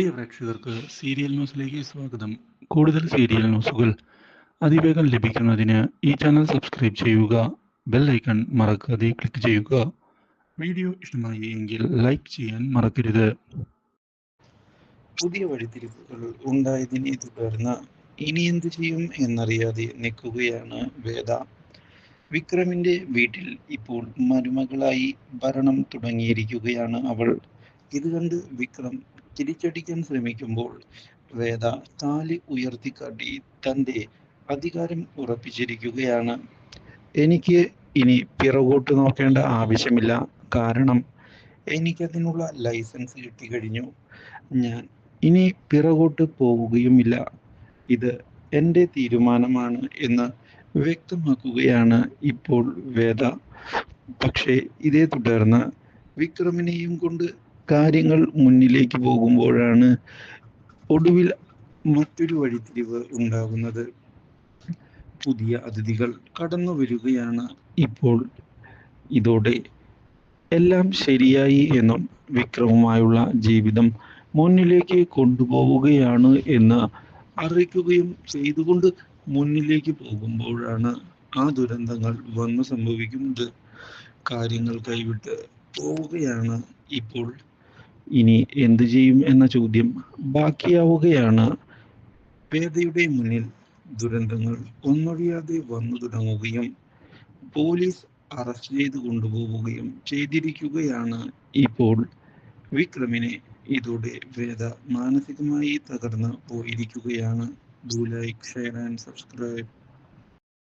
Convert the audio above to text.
പ്രിയ പ്രേക്ഷകർക്ക് സീരിയൽ ന്യൂസിലേക്ക് സ്വാഗതം. കൂടുതൽ സീരിയൽ ന്യൂസുകൾ അതിവേഗം ലഭിക്കുന്നതിന് ഈ ചാനൽ സബ്സ്ക്രൈബ് ചെയ്യുക ബെൽ ഐക്കൺ മറക്കാതെ ക്ലിക്ക് ചെയ്യുക. വീഡിയോ ഇഷ്ടമായി എങ്കിൽ ലൈക്ക് ചെയ്യാൻ മറക്കരുത്. പുതിയ വഴിത്തിരിവുകൾ ഉണ്ടായതിനെ തുടർന്ന് ഇനി എന്ത് ചെയ്യും എന്നറിയാതെ നിൽക്കുകയാണ് വേദ. വിക്രമിന്റെ വീട്ടിൽ ഇപ്പോൾ മരുമകളായി ഭരണം തുടങ്ങിയിരിക്കുകയാണ് അവൾ. ഇത് കണ്ട് വിക്രം തിരിച്ചടിക്കാൻ ശ്രമിക്കുമ്പോൾ വേദ താലി ഉയർത്തിക്കാട്ടി തന്റെ അധികാരം ഉറപ്പിച്ചിരിക്കുകയാണ്. എനിക്ക് ഇനി പിറകോട്ട് നോക്കേണ്ട ആവശ്യമില്ല. കാരണം എനിക്കതിനുള്ള ലൈസൻസ് കിട്ടിക്കഴിഞ്ഞു ഞാൻ ഇനി പിറകോട്ട് പോവുകയുമില്ല ഇത് എന്റെ തീരുമാനമാണ് എന്ന് വ്യക്തമാക്കുകയാണ് ഇപ്പോൾ വേദ. പക്ഷേ ഇതേ തുടർന്ന് വിക്രമിനെയും കൊണ്ട് കാര്യങ്ങൾ മുന്നിലേക്ക് പോകുമ്പോഴാണ് ഒടുവിൽ മറ്റൊരു വഴിത്തിരിവ് ഉണ്ടാകുന്നത്. പുതിയ അതിഥികൾ കടന്നു വരികയാണ്. ഇപ്പോൾ ഇതോടെ എല്ലാം ശരിയായി എന്നും വിക്രമുമായുള്ള ജീവിതം മുന്നിലേക്ക് കൊണ്ടുപോവുകയാണ് എന്ന് അറിയിക്കുകയും ചെയ്തുകൊണ്ട് മുന്നിലേക്ക് പോകുമ്പോഴാണ് ആ ദുരന്തങ്ങൾ വന്നു സംഭവിക്കുന്നത്. കാര്യങ്ങൾ കൈവിട്ട് പോവുകയാണ് ഇപ്പോൾ ഇനി എന്തു ചെയ്യും എന്ന ചോദ്യം ബാക്കിയാവുകയാണ്. പേദയുടെ മുന്നിൽ ദുരന്തങ്ങൾ ഒന്നൊഴിയാതെ വന്നു തുടങ്ങുകയും പോലീസ് അറസ്റ്റ് ചെയ്ത് കൊണ്ടുപോവുകയും ചെയ്തിരിക്കുകയാണ് ഇപ്പോൾ. വിക്രമിനെ ഇതോടെ വേദ മാനസികമായി തകർന്ന് പോയിരിക്കുകയാണ്. Do like share and subscribe